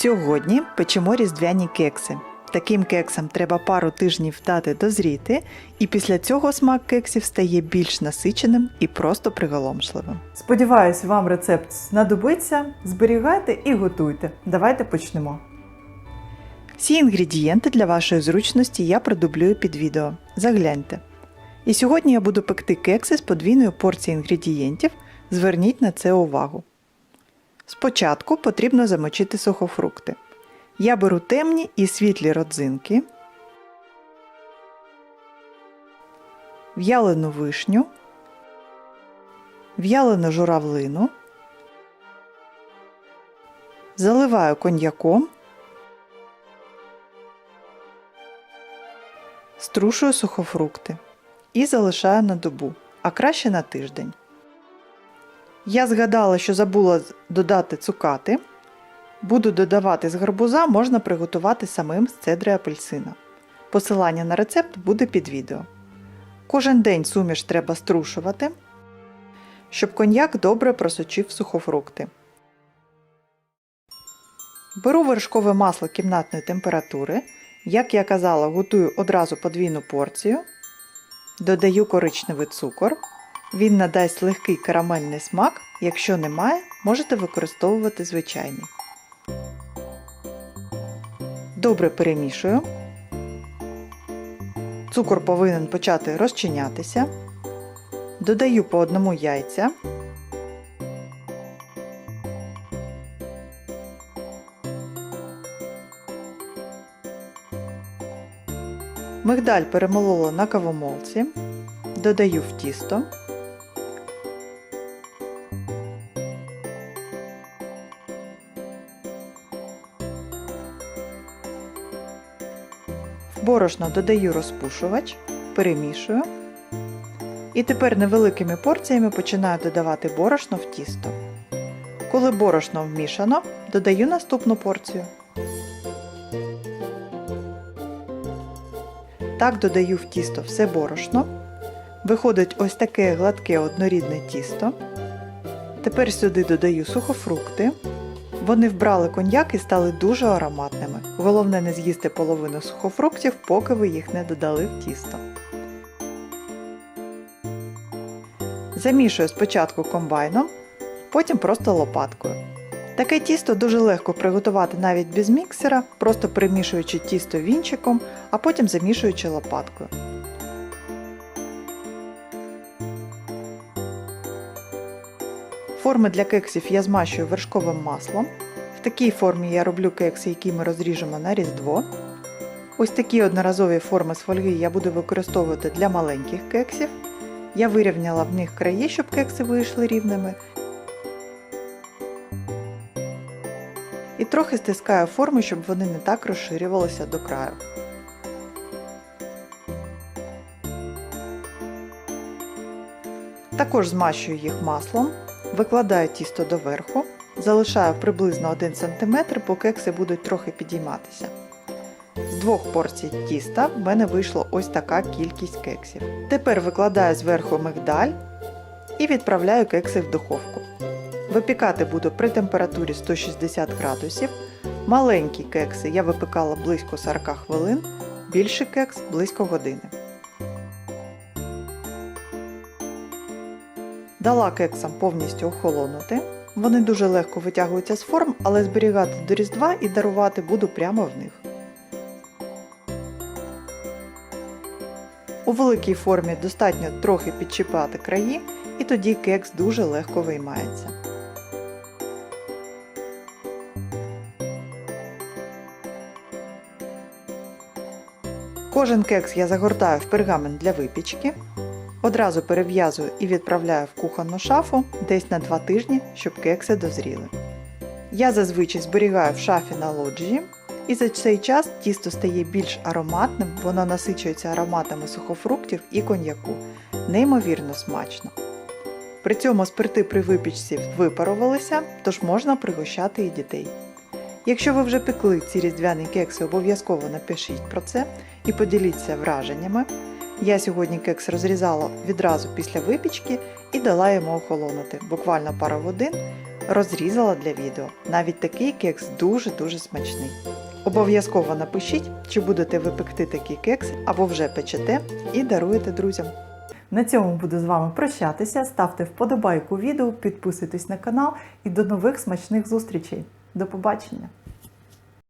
Сьогодні печемо різдвяні кекси. Таким кексам треба пару тижнів дати дозріти, і після цього смак кексів стає більш насиченим і просто приголомшливим. Сподіваюсь, вам рецепт знадобиться. Зберігайте і готуйте. Давайте почнемо. Всі інгредієнти для вашої зручності я продублюю під відео. Загляньте. І сьогодні я буду пекти кекси з подвійною порцією інгредієнтів. Зверніть на це увагу. Спочатку потрібно замочити сухофрукти. Я беру темні і світлі родзинки, в'ялену вишню, в'ялену журавлину, заливаю коньяком, струшую сухофрукти і залишаю на добу, а краще на тиждень. Я згадала, що забула додати цукати. Буду додавати з гарбуза, можна приготувати самим з цедри апельсина. Посилання на рецепт буде під відео. Кожен день суміш треба струшувати, щоб коньяк добре просочив сухофрукти. Беру вершкове масло кімнатної температури. Як я казала, готую одразу подвійну порцію. Додаю коричневий цукор. Він надасть легкий карамельний смак. Якщо немає, можете використовувати звичайний. Добре перемішую. Цукор повинен почати розчинятися. Додаю по одному яйця. Мигдаль перемолола на кавомолці. Додаю в тісто. Борошно додаю розпушувач, перемішую. І тепер невеликими порціями починаю додавати борошно в тісто. Коли борошно вмішано, додаю наступну порцію. Так додаю в тісто все борошно. Виходить ось таке гладке однорідне тісто. Тепер сюди додаю сухофрукти. Вони вбрали коньяк і стали дуже ароматними. Головне не з'їсти половину сухофруктів, поки ви їх не додали в тісто. Замішую спочатку комбайном, потім просто лопаткою. Таке тісто дуже легко приготувати навіть без міксера, просто примішуючи тісто вінчиком, а потім замішуючи лопаткою. Форми для кексів я змащую вершковим маслом. В такій формі я роблю кекси, які ми розріжемо на різдво. Ось такі одноразові форми з фольги я буду використовувати для маленьких кексів. Я вирівняла в них краї, щоб кекси вийшли рівними. І трохи стискаю форми, щоб вони не так розширювалися до краю. Також змащую їх маслом, викладаю тісто доверху, залишаю приблизно 1 см, бо кекси будуть трохи підійматися. З двох порцій тіста в мене вийшло ось така кількість кексів. Тепер викладаю зверху мигдаль і відправляю кекси в духовку. Випікати буду при температурі 160 градусів. Маленькі кекси я випікала близько 40 хвилин, більший кекс близько години. Дала кексам повністю охолонути. Вони дуже легко витягуються з форм, але зберігати до Різдва і дарувати буду прямо в них. У великій формі достатньо трохи підчіпати краї, і тоді кекс дуже легко виймається. Кожен кекс я загортаю в пергамент для випічки. Одразу перев'язую і відправляю в кухонну шафу десь на 2 тижні, щоб кекси дозріли. Я зазвичай зберігаю в шафі на лоджії, і за цей час тісто стає більш ароматним, воно насичується ароматами сухофруктів і коньяку. Неймовірно смачно. При цьому спирти при випічці випарувалися, тож можна пригощати і дітей. Якщо ви вже пекли ці різдвяні кекси, обов'язково напишіть про це і поділіться враженнями. Я сьогодні кекс розрізала відразу після випічки і дала йому охолонути буквально пару годин. розрізала для відео. Навіть такий кекс дуже-дуже смачний. Обов'язково напишіть, чи будете ви пекти такі кекси або вже печете і даруєте друзям. На цьому буду з вами прощатися. Ставте вподобайку відео, підписуйтесь на канал і до нових смачних зустрічей. До побачення!